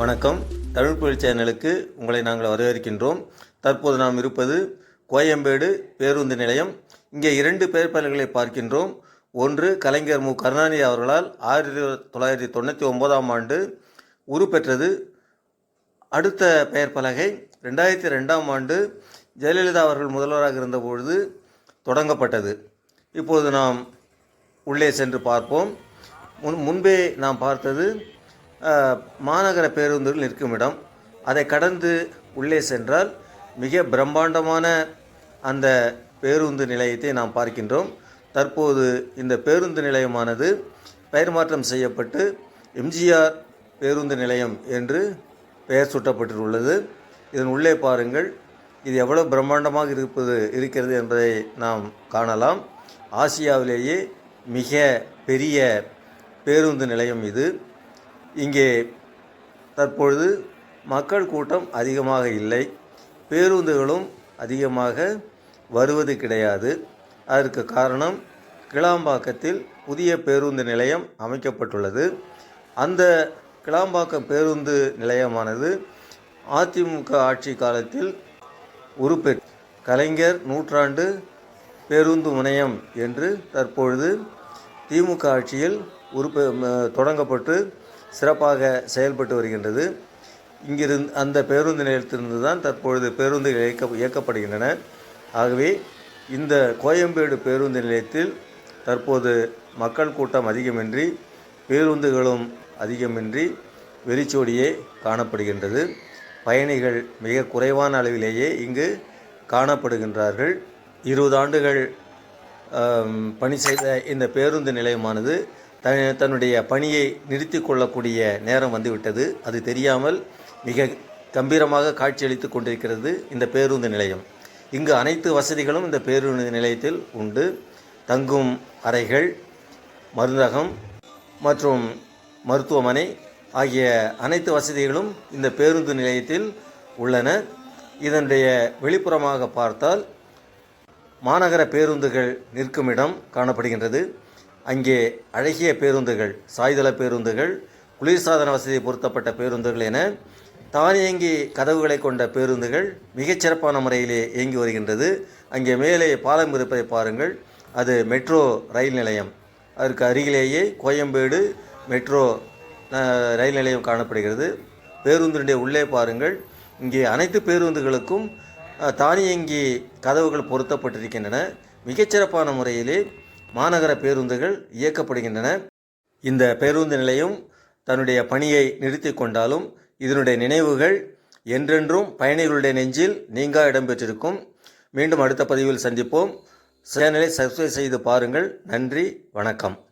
வணக்கம். தமிழ் புயல் சேனலுக்கு உங்களை நாங்கள் வரவேற்கின்றோம். தற்போது நாம் இருப்பது கோயம்பேடு பேருந்து நிலையம். இங்கே இரண்டு பெயர் பலகைகளை பார்க்கின்றோம். ஒன்று கலைஞர் மு. கருணாநிதி அவர்களால் ஆயிரத்தி தொள்ளாயிரத்தி தொண்ணூற்றி ஒன்பதாம் ஆண்டு உருப்பெற்றது அடுத்த பெயர் பலகை ரெண்டாயிரத்தி ரெண்டாம் ஆண்டு ஜெயலலிதா அவர்கள் முதல்வராக இருந்தபொழுது தொடங்கப்பட்டது. இப்போது நாம் உள்ளே சென்று பார்ப்போம். முன் முன்பே நாம் பார்த்தது மாநகர பேருந்துகள் நிற்கும் இடம். அதை கடந்து உள்ளே சென்றால் மிக பிரம்மாண்டமான அந்த பேருந்து நிலையத்தை நாம் பார்க்கின்றோம். தற்போது இந்த பேருந்து நிலையமானது பெயர் மாற்றம் செய்யப்பட்டு எம்ஜிஆர் பேருந்து நிலையம் என்று பெயர் சூட்டப்பட்டுள்ளது இதன் உள்ளே பாருங்கள். இது எவ்வளவு பிரம்மாண்டமாக இருப்பது இருக்கிறது என்பதை நாம் காணலாம். ஆசியாவிலேயே மிக பெரிய பேருந்து நிலையம் இது. இங்கே தற்பொழுது மக்கள் கூட்டம் அதிகமாக இல்லை. பேருந்துகளும் அதிகமாக வருவது கிடையாது. அதற்கு காரணம் கிளாம்பாக்கத்தில் புதிய பேருந்து நிலையம் அமைக்கப்பட்டுள்ளது. அந்த கிளாம்பாக்கம் பேருந்து நிலையமானது அதிமுக ஆட்சி காலத்தில் உருப்பெற் கலைஞர் நூற்றாண்டு பேருந்து முனையம் என்று தற்பொழுது திமுக ஆட்சியில் உருப்பெ தொடங்கப்பட்டு சிறப்பாக செயல்பட்டு வருகின்றது. இங்கிருந்து அந்த பேருந்து நிலையத்திலிருந்து தான் தற்பொழுது பேருந்துகள் இயக்க இயக்கப்படுகின்றன. ஆகவே இந்த கோயம்பேடு பேருந்து நிலையத்தில் தற்போது மக்கள் கூட்டம் அதிகமின்றி பேருந்துகளும் அதிகமின்றி வெறிச்சோடியே காணப்படுகின்றது. பயணிகள் மிக குறைவான அளவிலேயே இங்கு காணப்படுகின்றார்கள். இருபது ஆண்டுகள் பணி செய்த இந்த பேருந்து நிலையமானது த தன்னுடைய பணியை நிறுத்தி கொள்ளக்கூடிய நேரம் வந்துவிட்டது. அது தெரியாமல் மிக கம்பீரமாக காட்சியளித்து கொண்டிருக்கிறது இந்த பேருந்து நிலையம். இங்கு அனைத்து வசதிகளும் இந்த பேருந்து நிலையத்தில் உண்டு. தங்கும் அறைகள் மருந்தகம் மற்றும் மருத்துவமனை ஆகிய அனைத்து வசதிகளும் இந்த பேருந்து நிலையத்தில் உள்ளன. இதனுடைய வெளிப்புறமாக பார்த்தால் மாநகர பேருந்துகள் நிற்கும் இடம் காணப்படுகின்றது. அங்கே அழகிய பேருந்துகள் சாய்தள பேருந்துகள் குளிர்சாதன வசதி பொருத்தப்பட்ட பேருந்துகள் என தானியங்கி கதவுகளை கொண்ட பேருந்துகள் மிகச்சிறப்பான முறையிலே இயங்கி வருகின்றது. அங்கே மேலே பாலம் இருப்பதை பாருங்கள். அது மெட்ரோ ரயில் நிலையம். அதற்கு அருகிலேயே கோயம்பேடு மெட்ரோ ரயில் நிலையம் காணப்படுகிறது. பேருந்தினுடைய உள்ளே பாருங்கள். இங்கே அனைத்து பேருந்துகளுக்கும் தானியங்கி கதவுகள் பொருத்தப்பட்டிருக்கின்றன. மிகச்சிறப்பான முறையிலே மாநகர பேருந்துகள் இயக்கப்படுகின்றன. இந்த பேருந்து நிலையம் தன்னுடைய பணியை நிறுத்தி கொண்டாலும் இதனுடைய நினைவுகள் என்றென்றும் பயணிகளுடைய நெஞ்சில் நீங்கா இடம்பெற்றிருக்கும். மீண்டும் அடுத்த பதிவில் சந்திப்போம். சேனலை சப்ஸ்கிரைப் செய்து பாருங்கள். நன்றி. வணக்கம்.